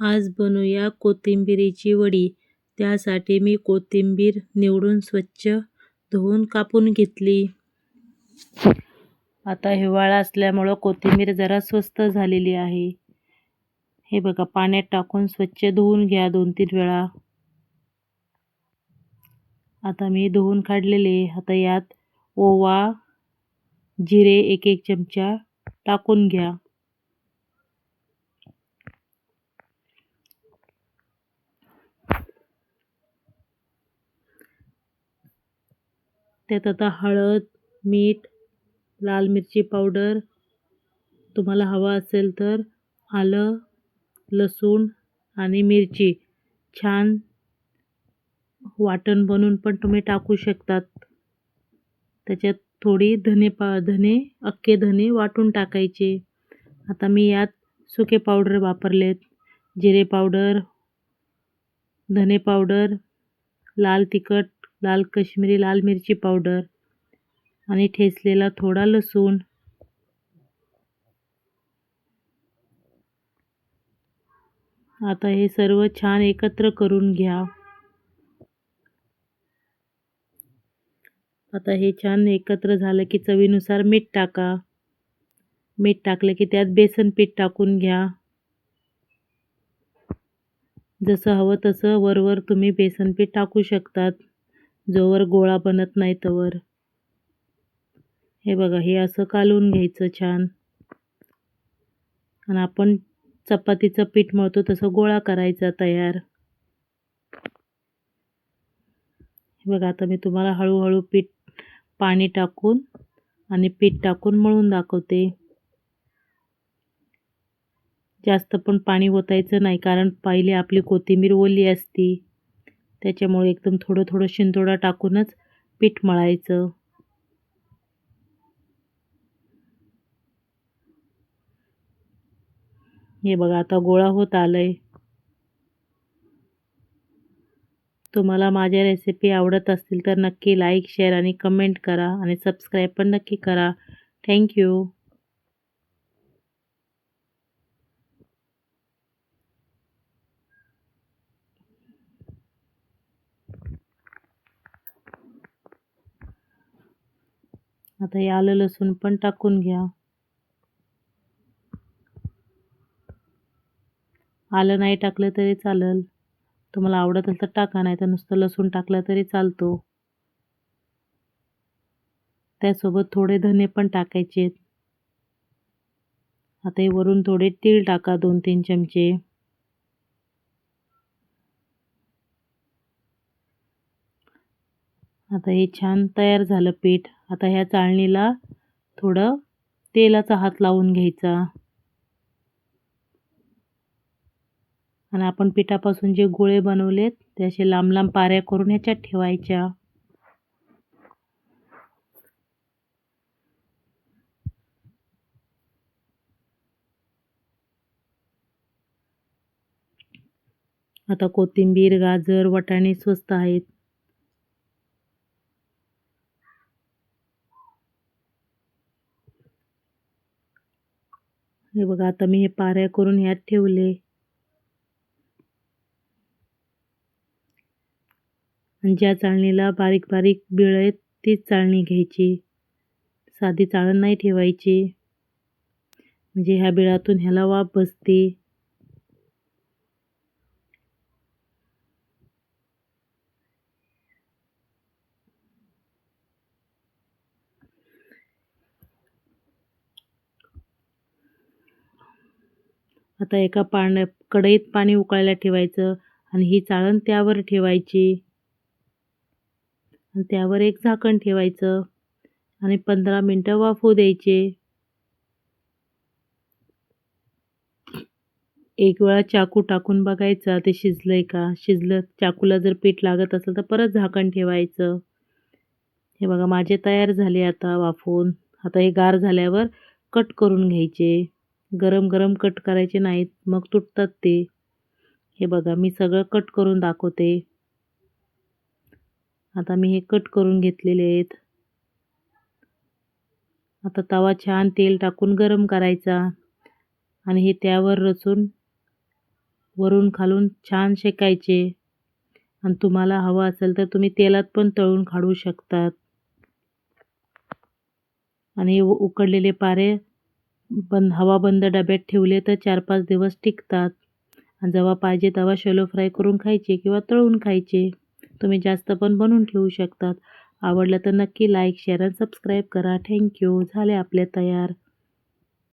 आज बनवूया कोथिंबिरीची वडी. त्यासाठी मी कोथिंबीर निवडून स्वच्छ धुवून कापून घेतली. आता हिवाळा असल्यामुळं कोथिंबीर जरा स्वस्त झालेली आहे. हे बघा पाण्यात टाकून स्वच्छ धुवून घ्या दोन तीन वेळा. आता मी धुवून काढलेले. आता यात ओवा जिरे एक एक चमचा टाकून घ्या. त्यात आता हळद मीठ लाल मिरची पावडर. तुम्हाला हवा असेल तर आलं लसूण आणि मिरची. छान वाटण बनवून पण तुम्ही टाकू शकतात. त्याच्यात थोडी धने पा धने अख्खे धने वाटून टाकायचे. आता मी यात सुके पावडर वापरलेत. जिरे पावडर धने पावडर लाल तिखट लाल कश्मीरी लाल मिरची पावडर आणि ठेचलेला थोडा लसूण. आता हे सर्व छान एकत्र करून घ्या. आता हे छान एकत्र झालं की चवीनुसार मीठ टाका. मीठ टाकलं की त्यात बेसन पीठ टाकून घ्या. जसं हवं तसं वरवर तुम्ही बेसन पीठ टाकू शकतात. जोवर गोळा बनत नाही तवर. हे बघा हे असं कालवून घ्यायचं छान. आणि आपण चपातीचं पीठ मळतो तसं गोळा करायचा तयार. बघा आता मी तुम्हाला हळूहळू पीठ पाणी टाकून आणि पीठ टाकून मळून दाखवते. जास्त पण पाणी ओतायचं नाही कारण पहिले आपली कोथिंबीर ओली असती. त्याच्यामुळे एकदम थोडं थोडं शिंतोडा टाकूनच पीठ मळायचं. हे बघा आता गोळा होत आलंय. तुम्हाला माझ्या रेसिपी आवडत असतील तर नक्की लाईक शेअर आणि कमेंट करा आणि सबस्क्राईब पण नक्की करा. थँक्यू आता हे आलं लसूण पण टाकून घ्या. आलं नाही टाकलं तरी चालेल. तुम्हाला आवडत असेल तर टाका नाही तर नुसतं लसूण टाकलं तरी चालतो. त्यासोबत थोडे धने पण टाकायचे आता हे वरून थोडे तीळ टाका दोन तीन चमचे. आता हे छान तयार झालं पीठ. आता ह्या चाळणीला थोडं तेलाचा हात लावून घ्यायचा. आणि आपण पिठापासून जे गोळे बनवलेत ते असे लांब लांब पाऱ्या करून ह्याच्यात ठेवायच्या. आता कोथिंबीर गाजर वटाणे स्वस्त आहेत. हे बघा आता मी हे पाऱ्या करून ह्यात ठेवले. आणि ज्या चाळणीला बारीक बारीक बिळ आहेत तीच चाळणी घ्यायची. साधी चाळण नाही ठेवायची. म्हणजे ह्या बिळातून ह्याला वाफ बसते. आता एका पाण्या कढईत पाणी उकळायला ठेवायचं आणि ही चाळण त्यावर ठेवायची. आणि त्यावर एक झाकण ठेवायचं आणि पंधरा मिनटं वाफू द्यायचे. एक वेळा चाकू टाकून बघायचा ते शिजलंय का? शिजलं चाकूला जर पीठ लागत असेल तर परत झाकण ठेवायचं. हे बघा माझे तयार झाले आता वाफून. आता हे गार झाल्यावर कट करून घ्यायचे. गरम गरम कट करायचे नाहीत मग तुटतात ते. हे बघा मी सगळं कट करून दाखवते. आता मी हे कट करून घेतलेले आहेत. आता तवा छान तेल टाकून गरम करायचा आणि हे त्यावर रचून वरून खालून छान शेकायचे. आणि तुम्हाला हवं असेल तर तुम्ही तेलात पण तळून काढू शकतात. आणि उ- उकडलेले पारे बंद हवाबंद डब्यात ठेवले तर चार पाच दिवस टिकतात. आणि जेव्हा पाहिजे तेव्हा शेलो फ्राय करून खायचे किंवा तळून खायचे. तुम्ही जास्त पण बनवून ठेवू शकतात. आवडलं तर नक्की लाईक शेअर आणि सबस्क्राईब करा. थँक्यू झाले आपले तयार.